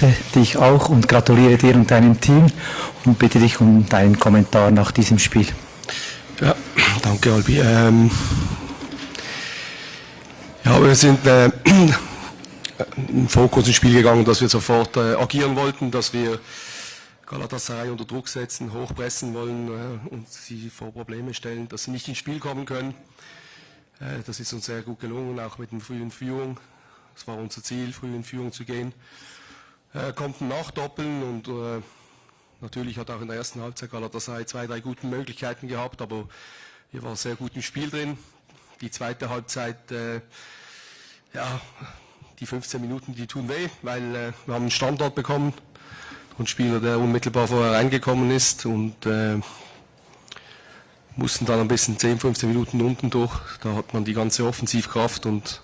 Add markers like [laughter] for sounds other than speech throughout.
begrüße dich auch und gratuliere dir und deinem Team und bitte dich um deinen Kommentar nach diesem Spiel. Ja, danke Albi. Ähm, ja, wir sind äh, im Fokus ins Spiel gegangen, dass wir sofort äh, agieren wollten, dass wir Galatasaray unter Druck setzen, hochpressen wollen äh, und sie vor Probleme stellen, dass sie nicht ins Spiel kommen können. Äh, das ist uns sehr gut gelungen, auch mit der frühen Führung. Es war unser Ziel, früh in Führung zu gehen. Äh, konnten nachdoppeln und äh, natürlich hat auch in der ersten Halbzeit Galatasaray zwei, drei gute Möglichkeiten gehabt, aber hier war sehr gut im Spiel drin. Die zweite Halbzeit, äh, ja, die 15 Minuten, die tun weh, weil äh, wir haben einen Standort bekommen. Ein Spieler, der unmittelbar vorher reingekommen ist und äh, mussten dann ein bisschen 10, 15 Minuten unten durch. Da hat man die ganze Offensivkraft und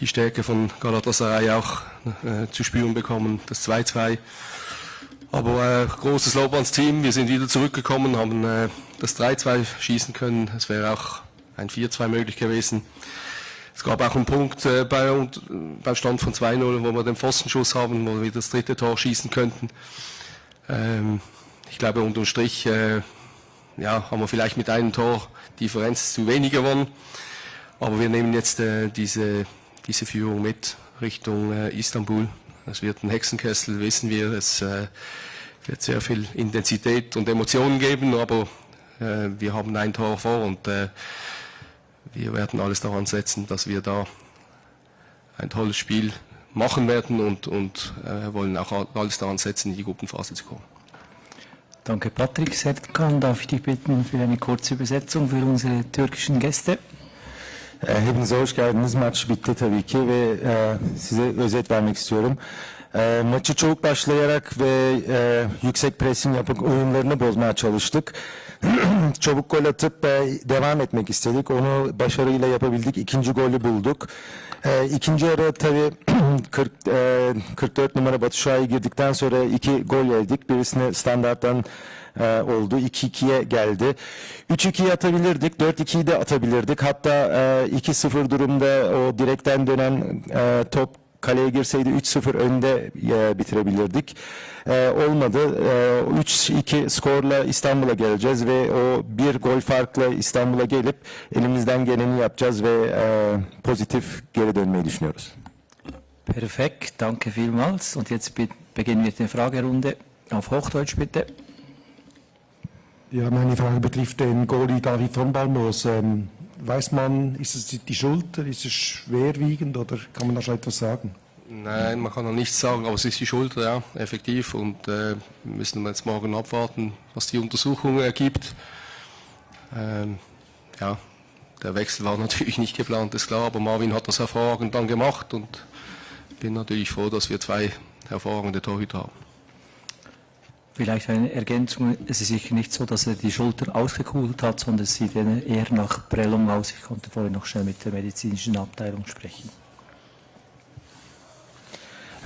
die Stärke von Galatasaray auch äh, zu spüren bekommen, das 2-2. Aber äh, großes Lob ans Team, wir sind wieder zurückgekommen, haben äh, das 3-2 schießen können. Es wäre auch ein 4-2 möglich gewesen. Es gab auch einen Punkt äh, bei, und, beim Stand von 2-0, wo wir den Pfostenschuss haben, wo wir das dritte Tor schießen könnten. Ähm, ich glaube, unterm Strich äh, ja, haben wir vielleicht mit einem Tor Differenz zu wenig gewonnen. Aber wir nehmen jetzt äh, diese, diese Führung mit Richtung äh, Istanbul. Es wird ein Hexenkessel, wissen wir. Es äh, wird sehr viel Intensität und Emotionen geben, aber äh, wir haben ein Tor vor und äh, wir werden alles daran setzen, dass wir da ein tolles Spiel machen werden und, und äh, wollen auch alles daran setzen, in die Gruppenphase zu kommen. Danke Patrick Sertkan. Darf ich dich bitten für eine kurze Übersetzung für unsere türkischen Gäste? E, Hepinize hoş geldiniz. Maç bitti tabii ki ve e, size özet vermek istiyorum. E, maçı çabuk başlayarak ve e, yüksek presim yapıp oyunlarını bozmaya çalıştık. [clears throat] çabuk gol atıp e, devam etmek istedik. Onu başarıyla yapabildik. İkinci golü bulduk. E, ikinci yarı tabii [clears throat] 40, e, 44 numara Batu Şua'yı girdikten sonra iki gol yedik. Birisini standarttan e, oldu. 2-2'ye geldi. 3-2'yi atabilirdik. 4-2'yi de atabilirdik. Hatta e, 2-0 durumda o direkten dönen e, top kaleye girseydi 3-0 önde e, bitirebilirdik. E, olmadı. E, 3-2 skorla İstanbul'a geleceğiz ve o bir gol farkla İstanbul'a gelip elimizden geleni yapacağız ve e, pozitif geri dönmeyi düşünüyoruz. Perfekt, danke vielmals. Und jetzt be- beginnen wir die Fragerunde auf Hochdeutsch bitte. Ja, meine Frage betrifft den Goalie David von Balmos. Ähm, weiß man, ist es die- Schulter, ist es schwerwiegend oder kann man da schon etwas sagen? Nein, man kann noch nichts sagen, aber es ist die Schulter, ja, effektiv. Und äh, wir müssen jetzt morgen abwarten, was die Untersuchung ergibt. Ähm, ja, der Wechsel war [laughs] natürlich nicht geplant, ist klar, aber Marvin hat das hervorragend dann gemacht und bin natürlich froh, dass wir zwei hervorragende Torhüter haben. Vielleicht eine Ergänzung. Es ist sicher nicht so, dass er die Schulter ausgekugelt hat, sondern es sieht eher nach Prellung aus. Ich konnte vorhin noch schnell mit der medizinischen Abteilung sprechen.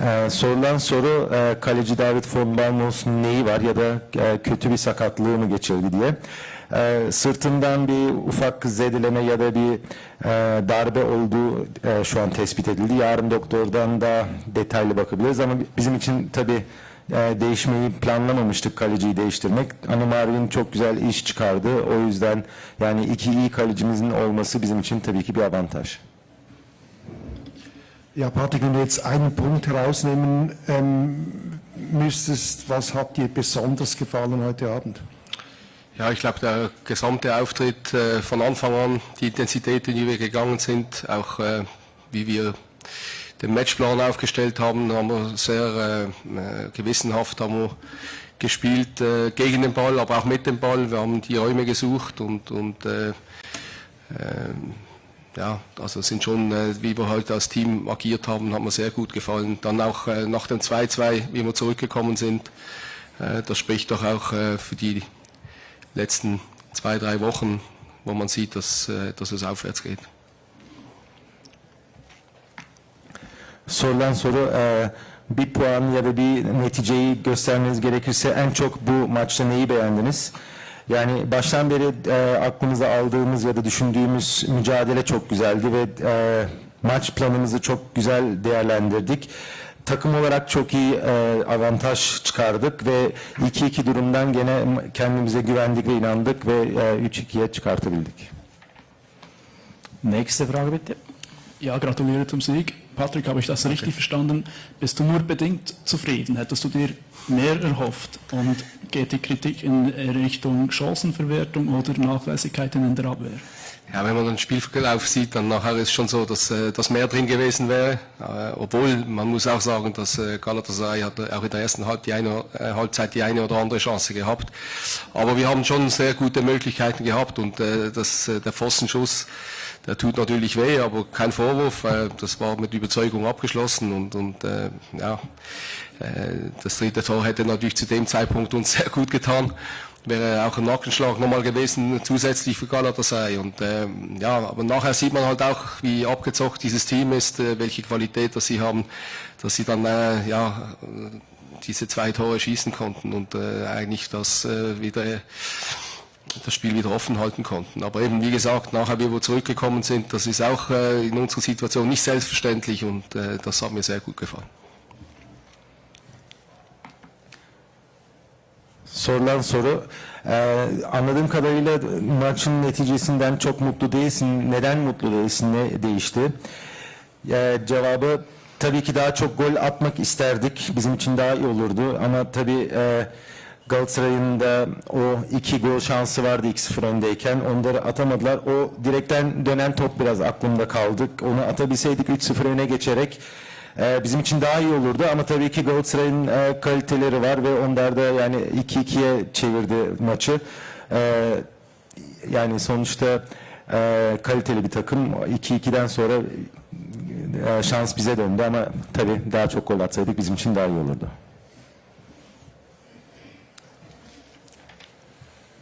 Ee, sorulan soru e, kaleci David von Balmos'un neyi var ya da e, kötü bir sakatlığı mı geçirdi diye. Ee, sırtından bir ufak zedeleme ya da bir e, darbe olduğu e, şu an tespit edildi. Yarın doktordan da detaylı bakabiliriz ama bizim için tabii e, değişmeyi planlamamıştık kaleciyi değiştirmek. Ama Marvin çok güzel iş çıkardı. O yüzden yani iki iyi kalecimizin olması bizim için tabii ki bir avantaj. Ja, Patrick, wenn du jetzt einen Punkt herausnehmen ähm, müsstest, was hat dir besonders gefallen heute Abend? Ja, ich glaube, der gesamte Auftritt äh, von Anfang an, die Intensität, in die wir gegangen sind, auch äh, wie wir den Matchplan aufgestellt haben, haben wir sehr äh, äh, gewissenhaft haben wir gespielt äh, gegen den Ball, aber auch mit dem Ball. Wir haben die Räume gesucht und, und äh, ähm, ja, also sind schon, äh, wie wir heute als Team agiert haben, hat mir sehr gut gefallen. Dann auch äh, nach dem 2-2, wie wir zurückgekommen sind, äh, das spricht doch auch äh, für die letzten zwei, drei Wochen, wo man sieht, dass, äh, dass es aufwärts geht. Sorulan soru e, bir puan ya da bir neticeyi göstermeniz gerekirse en çok bu maçta neyi beğendiniz? Yani baştan beri e, aklımıza aldığımız ya da düşündüğümüz mücadele çok güzeldi ve e, maç planımızı çok güzel değerlendirdik. takım olarak çok iyi e, avantaj çıkardık ve 2-2 durumdan gene kendimize güvendik ve inandık ve e, 3-2'ye çıkartabildik. Nächste Frage bitte. Ja, gratuliere zum Sieg. Patrick, habe ich das richtig verstanden? Bist du nur bedingt zufrieden? Hättest du dir mehr erhofft? Und geht die Kritik in Richtung Chancenverwertung oder Nachlässigkeiten in der Abwehr? Ja, wenn man den Spielverlauf sieht, dann nachher ist schon so, dass, äh, dass mehr drin gewesen wäre. Äh, obwohl, man muss auch sagen, dass äh, Galatasaray hat auch in der ersten Halb die eine, Halbzeit die eine oder andere Chance gehabt. Aber wir haben schon sehr gute Möglichkeiten gehabt und das, der Pfostenschuss, der tut natürlich weh, aber kein Vorwurf. Äh, das war mit Überzeugung abgeschlossen und, und äh, ja, äh, das dritte Tor hätte natürlich zu dem Zeitpunkt uns sehr gut getan. Wäre auch ein Nackenschlag nochmal gewesen, zusätzlich für Galatasaray. Und ähm, ja, aber nachher sieht man halt auch, wie abgezockt dieses Team ist, äh, welche Qualität das sie haben, dass sie dann äh, ja äh, diese zwei Tore schießen konnten und äh, eigentlich das äh, wieder das Spiel wieder offen halten konnten. Aber eben, wie gesagt, nachher, wir zurückgekommen sind, das ist auch äh, in unserer Situation nicht selbstverständlich und äh, das hat mir sehr gut gefallen. Sorulan soru. Ee, anladığım kadarıyla maçın neticesinden çok mutlu değilsin. Neden mutlu değilsin? Ne değişti? Ee, cevabı tabii ki daha çok gol atmak isterdik. Bizim için daha iyi olurdu. Ama tabii e, Galatasaray'ın da o iki gol şansı vardı 2-0 öndeyken. Onları atamadılar. O direkten dönen top biraz aklımda kaldı. Onu atabilseydik 3-0 öne geçerek e, bizim için daha iyi olurdu ama tabii ki Galatasaray'ın e, kaliteleri var ve onlar da yani 2-2'ye çevirdi maçı. E, yani sonuçta e, kaliteli bir takım 2-2'den sonra e, şans bize döndü ama tabii daha çok gol atsaydık bizim için daha iyi olurdu.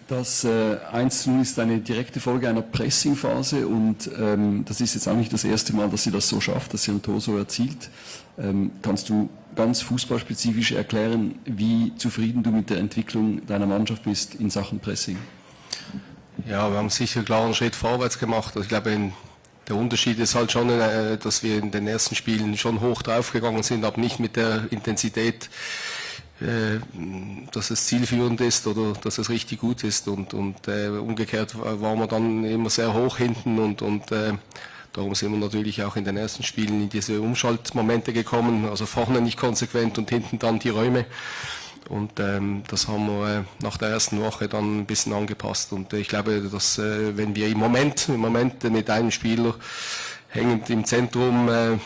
Das äh, 1-0 ist eine direkte Folge einer Pressingphase und ähm, das ist jetzt auch nicht das erste Mal, dass sie das so schafft, dass sie ein Tor so erzielt. Ähm, kannst du ganz fußballspezifisch erklären, wie zufrieden du mit der Entwicklung deiner Mannschaft bist in Sachen Pressing? Ja, wir haben sicher klar einen Schritt vorwärts gemacht. Also ich glaube, der Unterschied ist halt schon, äh, dass wir in den ersten Spielen schon hoch draufgegangen sind, aber nicht mit der Intensität, dass es zielführend ist oder dass es richtig gut ist. Und, und äh, umgekehrt waren wir dann immer sehr hoch hinten und, und äh, darum sind wir natürlich auch in den ersten Spielen in diese Umschaltmomente gekommen, also vorne nicht konsequent und hinten dann die Räume. Und ähm, das haben wir äh, nach der ersten Woche dann ein bisschen angepasst. Und äh, ich glaube, dass äh, wenn wir im Moment, im Moment mit einem Spieler hängend im Zentrum äh,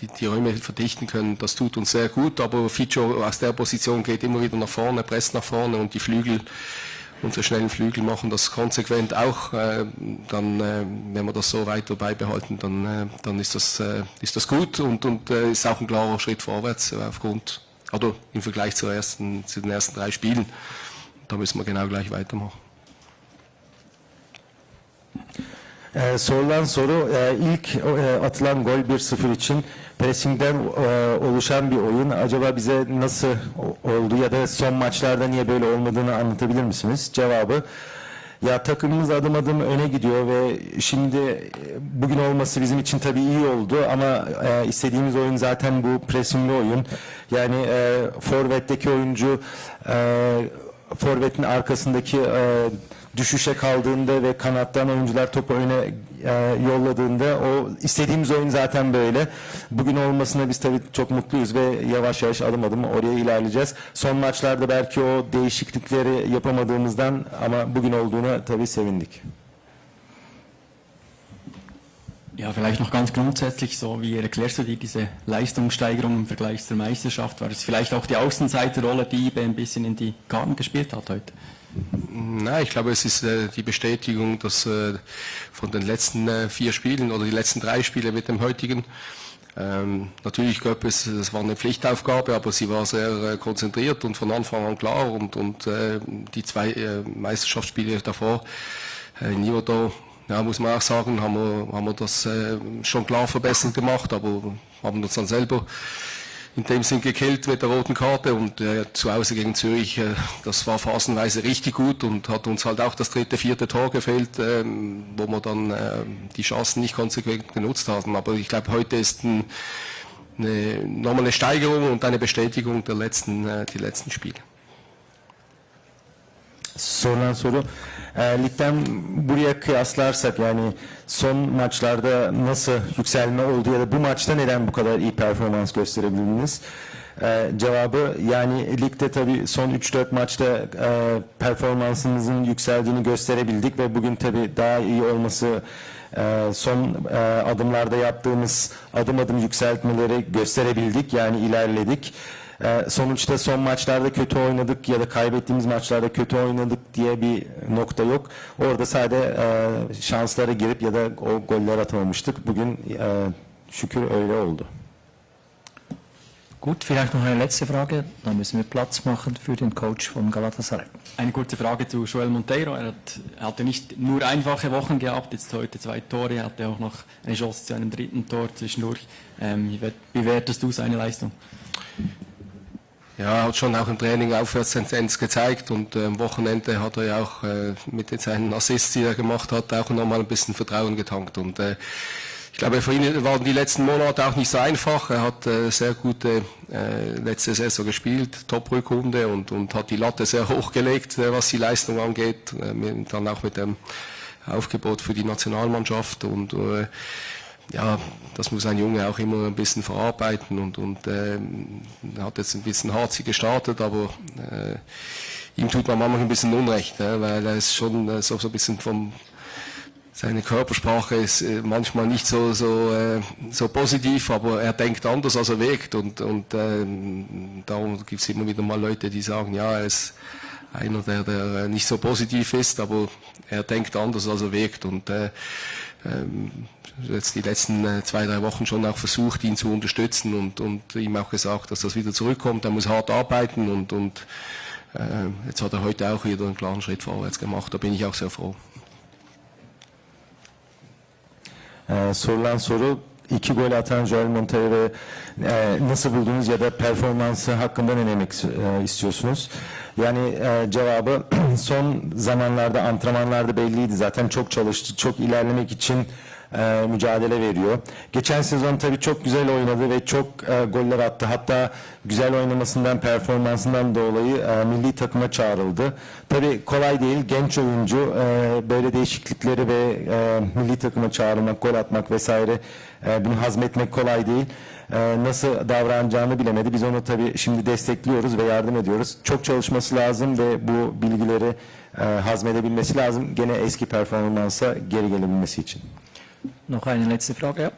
die, die Räume verdichten können, das tut uns sehr gut. Aber Fico aus der Position geht immer wieder nach vorne, presst nach vorne und die Flügel, unsere schnellen Flügel machen das konsequent auch. Äh, dann, äh, wenn wir das so weiter beibehalten, dann, äh, dann ist, das, ist das gut und, und ist auch ein klarer Schritt vorwärts aufgrund, oder im Vergleich zur ersten, zu den ersten drei Spielen. Da müssen wir genau gleich weitermachen. Ee, sorulan soru e, ilk e, atılan gol 1-0 için pressingden e, oluşan bir oyun. Acaba bize nasıl oldu ya da son maçlarda niye böyle olmadığını anlatabilir misiniz? Cevabı ya takımımız adım adım öne gidiyor ve şimdi e, bugün olması bizim için tabii iyi oldu ama e, istediğimiz oyun zaten bu pressingli oyun. Yani e, forvetteki oyuncu e, forvetin arkasındaki e, düşüşe kaldığında ve kanattan oyuncular topu öne e, yolladığında o istediğimiz oyun zaten böyle. Bugün olmasına biz tabii çok mutluyuz ve yavaş yavaş adım adım oraya ilerleyeceğiz. Son maçlarda belki o değişiklikleri yapamadığımızdan ama bugün olduğuna tabii sevindik. Ja, vielleicht noch ganz grundsätzlich so, wie erklärst du dir diese Leistungssteigerung im Vergleich zur Meisterschaft? War es vielleicht auch die Außenseiterrolle, die IBE ein bisschen in die Karten gespielt hat heute? Nein, ich glaube, es ist äh, die Bestätigung, dass äh, von den letzten äh, vier Spielen oder die letzten drei Spiele mit dem heutigen, ähm, natürlich gab es, es war eine Pflichtaufgabe, aber sie war sehr äh, konzentriert und von Anfang an klar und, und äh, die zwei äh, Meisterschaftsspiele davor in Iodo, ja, muss man auch sagen, haben wir, haben wir das äh, schon klar verbessert gemacht, aber haben uns dann selber in dem Sinn gekillt mit der roten Karte und äh, zu Hause gegen Zürich, äh, das war phasenweise richtig gut und hat uns halt auch das dritte, vierte Tor gefehlt, ähm, wo wir dann äh, die Chancen nicht konsequent genutzt haben. Aber ich glaube, heute ist ein, eine, nochmal eine Steigerung und eine Bestätigung der letzten, äh, die letzten Spiele. Sorulan soru. E, ligden buraya kıyaslarsak yani son maçlarda nasıl yükselme oldu ya da bu maçta neden bu kadar iyi performans gösterebildiniz? E, cevabı yani ligde tabii son 3-4 maçta e, performansımızın yükseldiğini gösterebildik ve bugün tabii daha iyi olması e, son e, adımlarda yaptığımız adım adım yükseltmeleri gösterebildik yani ilerledik. Ee, sonuçta son maçlarda kötü oynadık ya da kaybettiğimiz maçlarda kötü oynadık diye bir nokta yok. Orada sadece e, şanslara girip ya da o goller atamamıştık. Bugün e, şükür öyle oldu. Gut, vielleicht noch eine letzte Frage, dann müssen wir Platz machen für den Coach von Galatasaray. Eine kurze Frage zu Joel Monteiro. Er hat, hatte nicht nur einfache Wochen gehabt, jetzt heute zwei Tore, er hatte auch noch eine Chance zu einem dritten Tor zwischendurch. Ähm, wie wert- bewertest du seine Leistung? Ja, hat schon auch im Training Aufwärtstendenz gezeigt und äh, am Wochenende hat er ja auch äh, mit seinen Assists, die er gemacht hat, auch nochmal ein bisschen Vertrauen getankt. Und äh, ich glaube, für ihn waren die letzten Monate auch nicht so einfach. Er hat äh, sehr gute äh, letzte Saison gespielt, Top-Rückrunde und, und hat die Latte sehr hoch gelegt, äh, was die Leistung angeht. Äh, dann auch mit dem Aufgebot für die Nationalmannschaft und äh, ja, das muss ein Junge auch immer ein bisschen verarbeiten und, und er hat jetzt ein bisschen harzig gestartet, aber äh, ihm tut man manchmal ein bisschen Unrecht, äh, weil er ist schon äh, so, so ein bisschen vom seine Körpersprache ist äh, manchmal nicht so so äh, so positiv, aber er denkt anders, als er wirkt und und ähm, darum gibt es immer wieder mal Leute, die sagen, ja, er ist einer, der, der äh, nicht so positiv ist, aber er denkt anders, als er wirkt und äh, jetzt die letzten äh, zwei, drei Wochen schon auch versucht, ihn zu unterstützen und, und ihm auch gesagt, dass das wieder zurückkommt. Er muss hart arbeiten und, und äh, jetzt hat er heute auch wieder einen klaren Schritt vorwärts gemacht. Da bin ich auch sehr froh. Ee, sorulan soru iki gol atan Joel Monteiro e, nasıl buldunuz ya da performansı hakkında ne demek e, istiyorsunuz? Yani e, cevabı son zamanlarda antrenmanlarda belliydi zaten çok çalıştı çok ilerlemek için e, mücadele veriyor. Geçen sezon tabii çok güzel oynadı ve çok e, goller attı. Hatta güzel oynamasından, performansından dolayı e, milli takıma çağrıldı. Tabii kolay değil. Genç oyuncu e, böyle değişiklikleri ve e, milli takıma çağrılmak, gol atmak vesaire e, bunu hazmetmek kolay değil. E, nasıl davranacağını bilemedi. Biz onu tabii şimdi destekliyoruz ve yardım ediyoruz. Çok çalışması lazım ve bu bilgileri e, hazmedebilmesi lazım. Gene eski performansa geri gelebilmesi için. Noch eine letzte Frage.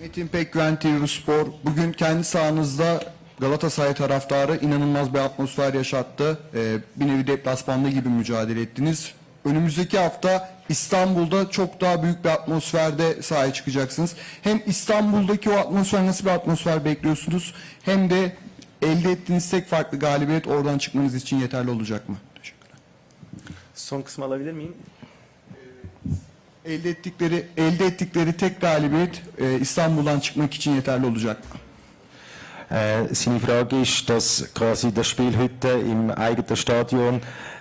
Metin Pekgüven TV Spor bugün kendi sahanızda Galatasaray taraftarı inanılmaz bir atmosfer yaşattı. Ee, bir nevi deplasmanda gibi mücadele ettiniz. Önümüzdeki hafta İstanbul'da çok daha büyük bir atmosferde sahaya çıkacaksınız. Hem İstanbul'daki o atmosfer nasıl bir atmosfer bekliyorsunuz hem de elde ettiğiniz tek farklı galibiyet oradan çıkmanız için yeterli olacak mı? Teşekkürler. Son kısmı alabilir miyim? Elde ettikleri elde ettikleri tek galibiyet e, İstanbul'dan çıkmak için yeterli olacak mı? Äh, seine Frage ist, dass quasi das Spiel heute im eigenen Stadion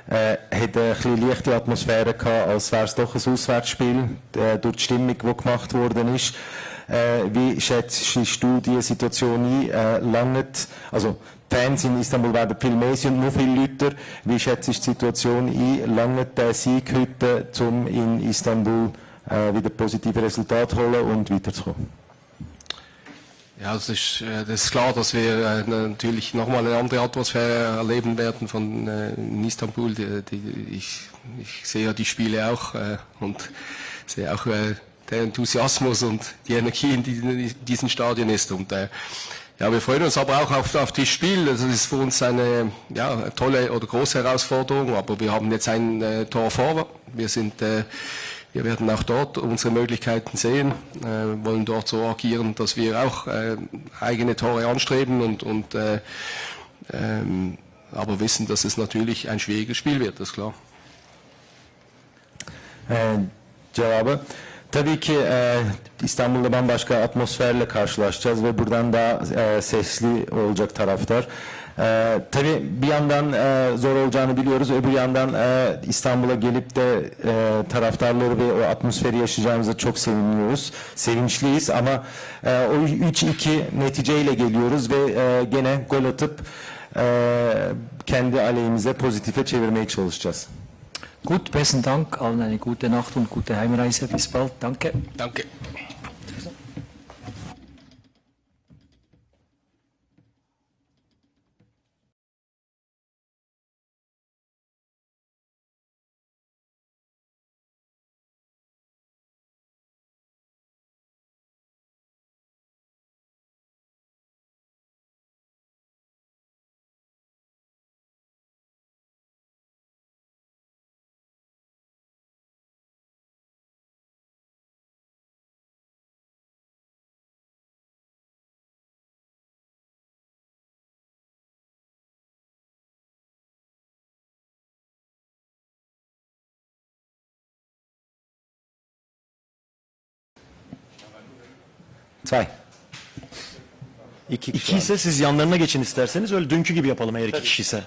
äh, hat eine etwas leichte Atmosphäre gehabt, als wäre es doch ein Auswärtsspiel äh, durch die Stimmung, die gemacht worden ist. Äh, wie schätzt du die Situation ein? Äh, langt, also die Fans in Istanbul werden viel mehr und noch viel Leute. Wie schätzt du die Situation ein? Langt der Sieg heute, um in Istanbul äh, wieder positive Resultate holen und weiterzukommen? Ja, das ist, äh, das ist klar, dass wir äh, natürlich nochmal eine andere Atmosphäre erleben werden von äh, in Istanbul. Ich, ich sehe ja die Spiele auch und sehe auch der Enthusiasmus und die Energie in, die, in diesen Stadien ist. Und ja, wir freuen uns aber auch auf, auf das Spiel. Das ist für uns eine ja, tolle oder große Herausforderung, aber wir haben jetzt ein Tor vor. Wir sind wir werden auch dort unsere Möglichkeiten sehen, äh, wollen dort so agieren, dass wir auch äh, eigene Tore anstreben und, und äh, ähm, aber wissen, dass es natürlich ein schwieriges Spiel wird, das ist klar. Cevabı Tabii ki e, İstanbul'da bambaşka atmosferle karşılaşacağız ve buradan daha e, sesli olacak taraftar. E, tabii bir yandan e, zor olacağını biliyoruz, öbür yandan e, İstanbul'a gelip de e, taraftarları ve o atmosferi yaşayacağımıza çok seviniyoruz, sevinçliyiz ama e, o 3-2 neticeyle geliyoruz ve e, gene gol atıp e, kendi aleyhimize pozitife çevirmeye çalışacağız. Gut, besten Dank, allen eine gute Nacht und gute Heimreise. Bis bald. Danke. Danke. Zwei. İki, İki ise siz yanlarına geçin isterseniz. Öyle dünkü gibi yapalım eğer iki kişi ise.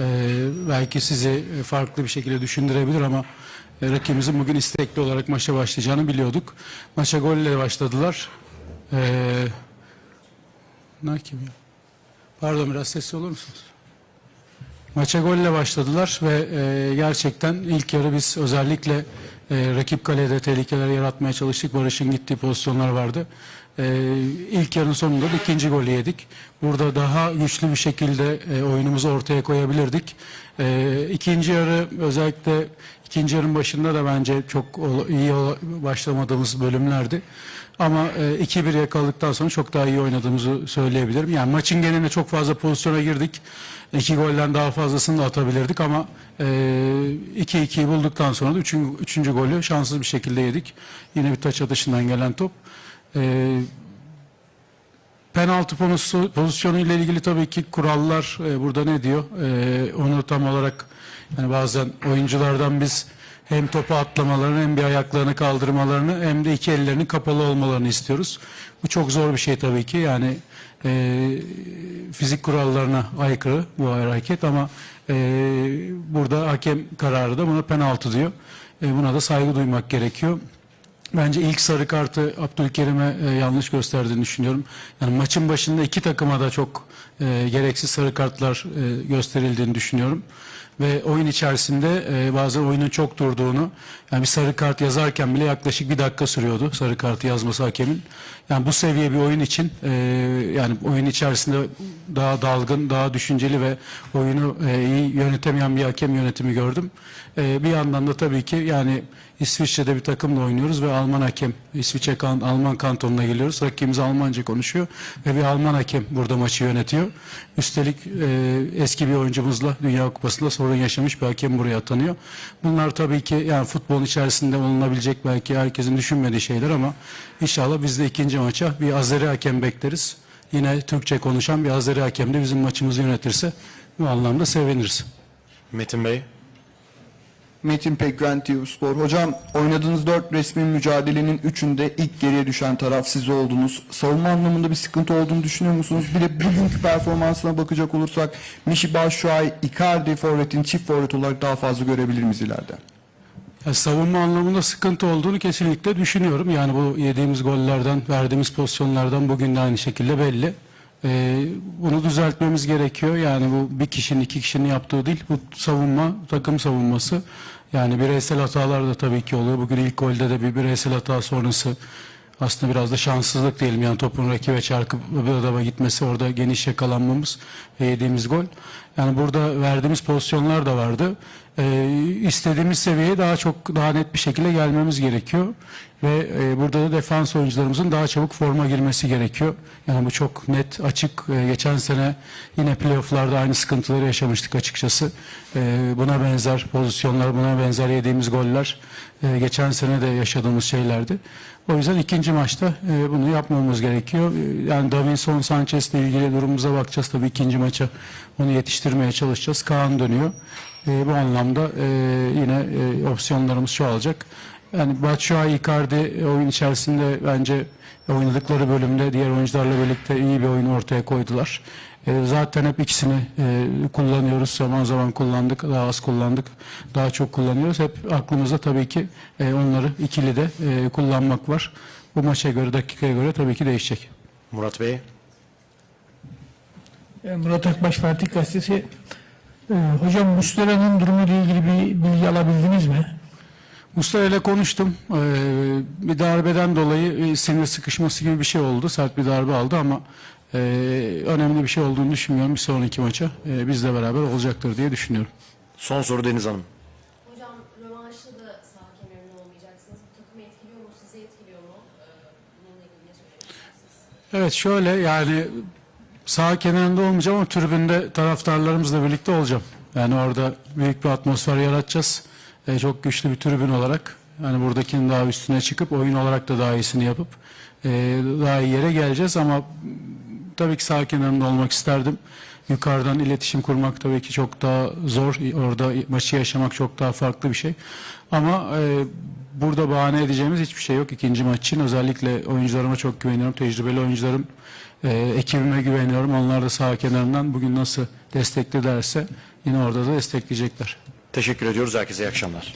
Ee, belki sizi farklı bir şekilde düşündürebilir ama e, rakibimizin bugün istekli olarak maça başlayacağını biliyorduk. Maça golle başladılar. Ee, ne kim ya? Pardon biraz sesli olur musunuz? Maça golle başladılar ve e, gerçekten ilk yarı biz özellikle e, rakip kalede tehlikeler yaratmaya çalıştık. Barış'ın gittiği pozisyonlar vardı. E, ilk yarının sonunda da ikinci golü yedik. Burada daha güçlü bir şekilde e, oyunumuzu ortaya koyabilirdik. E, ikinci yarı özellikle ikinci yarının başında da bence çok iyi başlamadığımız bölümlerdi. Ama e, 2-1 yakaladıktan sonra çok daha iyi oynadığımızı söyleyebilirim. Yani maçın genelinde çok fazla pozisyona girdik. İki golden daha fazlasını da atabilirdik ama e, 2-2'yi bulduktan sonra da üçüncü, üçüncü golü şanssız bir şekilde yedik. Yine bir taç atışından gelen top. E, penaltı pozisyonu, ile ilgili tabii ki kurallar e, burada ne diyor? E, onu tam olarak yani bazen oyunculardan biz hem topu atlamalarını hem bir ayaklarını kaldırmalarını hem de iki ellerinin kapalı olmalarını istiyoruz. Bu çok zor bir şey tabii ki yani e, fizik kurallarına aykırı bu hareket ama e, burada hakem kararı da buna penaltı diyor. E, buna da saygı duymak gerekiyor. Bence ilk sarı kartı Abdülkerim'e e, yanlış gösterdiğini düşünüyorum. Yani maçın başında iki takıma da çok e, gereksiz sarı kartlar e, gösterildiğini düşünüyorum. Ve oyun içerisinde e, bazen oyunun çok durduğunu, yani bir sarı kart yazarken bile yaklaşık bir dakika sürüyordu sarı kartı yazması hakemin. Yani bu seviye bir oyun için e, yani oyun içerisinde daha dalgın, daha düşünceli ve oyunu e, iyi yönetemeyen bir hakem yönetimi gördüm. E, bir yandan da tabii ki yani İsviçre'de bir takımla oynuyoruz ve Alman hakem İsviçre kan, Alman kantonuna geliyoruz. Rakibimiz Almanca konuşuyor ve bir Alman hakem burada maçı yönetiyor. Üstelik e, eski bir oyuncumuzla Dünya Kupası'nda sorun yaşamış bir hakem buraya atanıyor. Bunlar tabii ki yani futbolun içerisinde olunabilecek belki herkesin düşünmediği şeyler ama inşallah biz de ikinci maça bir Azeri hakem bekleriz. Yine Türkçe konuşan bir Azeri hakem de bizim maçımızı yönetirse bu anlamda seviniriz. Metin Bey. Metin Pekven TV Spor. Hocam oynadığınız 4 resmi mücadelenin 3'ünde ilk geriye düşen taraf siz oldunuz. Savunma anlamında bir sıkıntı olduğunu düşünüyor musunuz? Bir de bugünkü performansına bakacak olursak Mişi Başşuay, Icardi forvetin çift forvet olarak daha fazla görebilir miyiz ileride? Ya savunma anlamında sıkıntı olduğunu kesinlikle düşünüyorum. Yani bu yediğimiz gollerden, verdiğimiz pozisyonlardan bugün de aynı şekilde belli. Ee, bunu düzeltmemiz gerekiyor. Yani bu bir kişinin, iki kişinin yaptığı değil. Bu savunma, takım savunması. Yani bireysel hatalar da tabii ki oluyor. Bugün ilk golde de bir bireysel hata sonrası aslında biraz da şanssızlık diyelim. Yani topun rakibe çarpıp öbür adama gitmesi orada geniş yakalanmamız ve yediğimiz gol. Yani burada verdiğimiz pozisyonlar da vardı. E, istediğimiz seviyeye daha çok daha net bir şekilde gelmemiz gerekiyor ve e, burada da defans oyuncularımızın daha çabuk forma girmesi gerekiyor. Yani bu çok net, açık. E, geçen sene yine playofflarda aynı sıkıntıları yaşamıştık açıkçası. E, buna benzer pozisyonlar, buna benzer yediğimiz goller e, geçen sene de yaşadığımız şeylerdi. O yüzden ikinci maçta e, bunu yapmamız gerekiyor. Yani Davinson Sanchez ile ilgili durumumuza bakacağız tabii ikinci maça. Onu yetiştirmeye çalışacağız. Kaan dönüyor. E, bu anlamda e, yine e, opsiyonlarımız çoğalacak. Yani Batshuayi Icardi oyun içerisinde bence oynadıkları bölümde diğer oyuncularla birlikte iyi bir oyun ortaya koydular. E, zaten hep ikisini e, kullanıyoruz. Zaman zaman kullandık, daha az kullandık, daha çok kullanıyoruz. Hep aklımızda tabii ki e, onları ikili de e, kullanmak var. Bu maça göre, dakikaya göre tabii ki değişecek. Murat Bey. E, Murat Akbaş Fatih Gazetesi. E, hocam Muslera'nın durumuyla ilgili bir bilgi alabildiniz mi? Mustafa ile konuştum. Ee, bir darbeden dolayı bir sinir sıkışması gibi bir şey oldu. Sert bir darbe aldı ama e, önemli bir şey olduğunu düşünmüyorum. Bir sonraki maça e, bizle beraber olacaktır diye düşünüyorum. Son soru Deniz Hanım. Hocam rövanşta da sağ kemerinde olmayacaksınız. Bu takımı etkiliyor mu, sizi etkiliyor mu? Ee, Bununla ilgili ne söylemek istersiniz? Evet şöyle yani sağ kenarında olmayacağım ama tribünde taraftarlarımızla birlikte olacağım. Yani orada büyük bir atmosfer yaratacağız. E, çok güçlü bir tribün olarak yani buradakinin daha üstüne çıkıp oyun olarak da daha iyisini yapıp e, daha iyi yere geleceğiz ama tabii ki sağ kenarında olmak isterdim. Yukarıdan iletişim kurmak tabii ki çok daha zor. Orada maçı yaşamak çok daha farklı bir şey. Ama e, burada bahane edeceğimiz hiçbir şey yok ikinci maç için. Özellikle oyuncularıma çok güveniyorum. Tecrübeli oyuncularım, e, ekibime güveniyorum. Onlar da sağ kenarından bugün nasıl desteklederse yine orada da destekleyecekler. Teşekkür ediyoruz. Herkese iyi akşamlar.